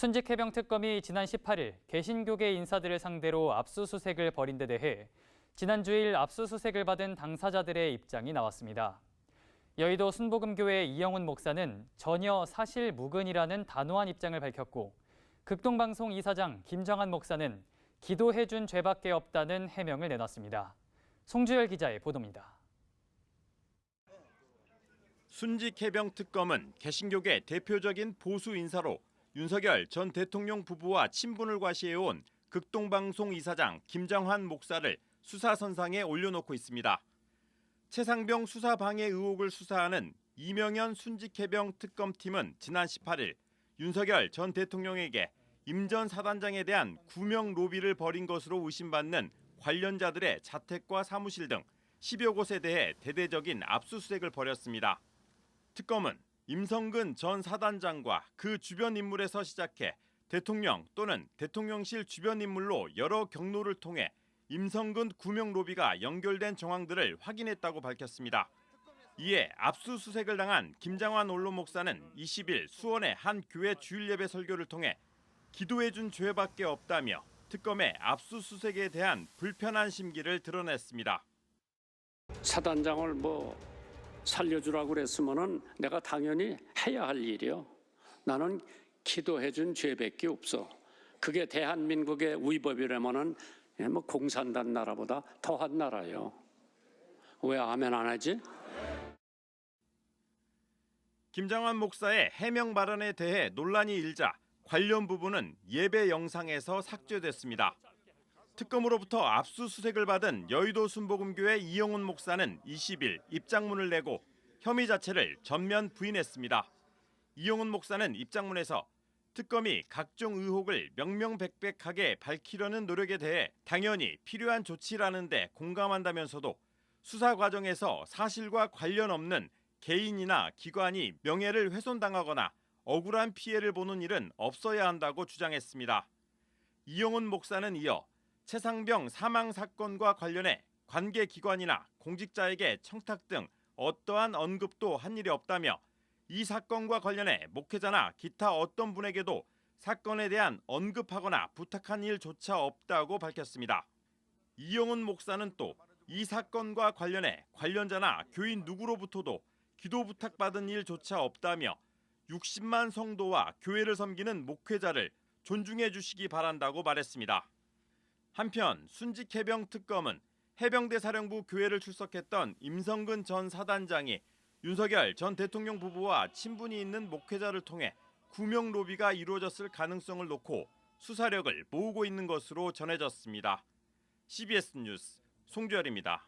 순직 해병 특검이 지난 18일 개신교계 인사들을 상대로 압수수색을 벌인 데 대해 지난 주일 압수수색을 받은 당사자들의 입장이 나왔습니다. 여의도 순복음교회 이영훈 목사는 전혀 사실 무근이라는 단호한 입장을 밝혔고 극동방송 이사장 김정한 목사는 기도해준 죄밖에 없다는 해명을 내놨습니다. 송주열 기자의 보도입니다. 순직 해병 특검은 개신교계 대표적인 보수 인사로 윤석열 전 대통령 부부와 친분을 과시해온 극동방송 이사장 김장환 목사를 수사 선상에 올려놓고 있습니다. 최상병 수사 방해 의혹을 수사하는 이명현 순직 해병 특검팀은 지난 18일 윤석열 전 대통령에게 임 전 사단장에 대한 구명 로비를 벌인 것으로 의심받는 관련자들의 자택과 사무실 등 10여 곳에 대해 대대적인 압수수색을 벌였습니다. 특검은 임성근 전 사단장과 그 주변 인물에서 시작해 대통령 또는 대통령실 주변 인물로 여러 경로를 통해 임성근 구명 로비가 연결된 정황들을 확인했다고 밝혔습니다. 이에 압수수색을 당한 김장환 원로 목사는 20일 수원의 한 교회 주일 예배 설교를 통해 기도해준 죄밖에 없다며 특검의 압수수색에 대한 불편한 심기를 드러냈습니다. 사단장을 뭐 살려주라고 그랬으면은 내가 당연히 해야 할 일이요. 나는 기도해준 죄밖에 없어. 그게 대한민국의 위법이라면은 예, 뭐 공산당 나라보다 더한 나라요. 왜 아멘 안 하지? 김장환 목사의 해명 발언에 대해 논란이 일자 관련 부분은 예배 영상에서 삭제됐습니다. 특검으로부터 압수수색을 받은 여의도 순복음교회 이영훈 목사는 20일 입장문을 내고 혐의 자체를 전면 부인했습니다. 이영훈 목사는 입장문에서 특검이 각종 의혹을 명명백백하게 밝히려는 노력에 대해 당연히 필요한 조치라는데 공감한다면서도 수사 과정에서 사실과 관련 없는 개인이나 기관이 명예를 훼손당하거나 억울한 피해를 보는 일은 없어야 한다고 주장했습니다. 이영훈 목사는 이어 최상병 사망 사건과 관련해 관계 기관이나 공직자에게 청탁 등 어떠한 언급도 한 일이 없다며 이 사건과 관련해 목회자나 기타 어떤 분에게도 사건에 대한 언급하거나 부탁한 일조차 없다고 밝혔습니다. 이영훈 목사는 또 이 사건과 관련해 관련자나 교인 누구로부터도 기도 부탁받은 일조차 없다며 60만 성도와 교회를 섬기는 목회자를 존중해 주시기 바란다고 말했습니다. 한편 순직 해병 특검은 해병대 사령부 교회를 출석했던 임성근 전 사단장이 윤석열 전 대통령 부부와 친분이 있는 목회자를 통해 구명 로비가 이루어졌을 가능성을 놓고 수사력을 모으고 있는 것으로 전해졌습니다. CBS 뉴스 송주열입니다.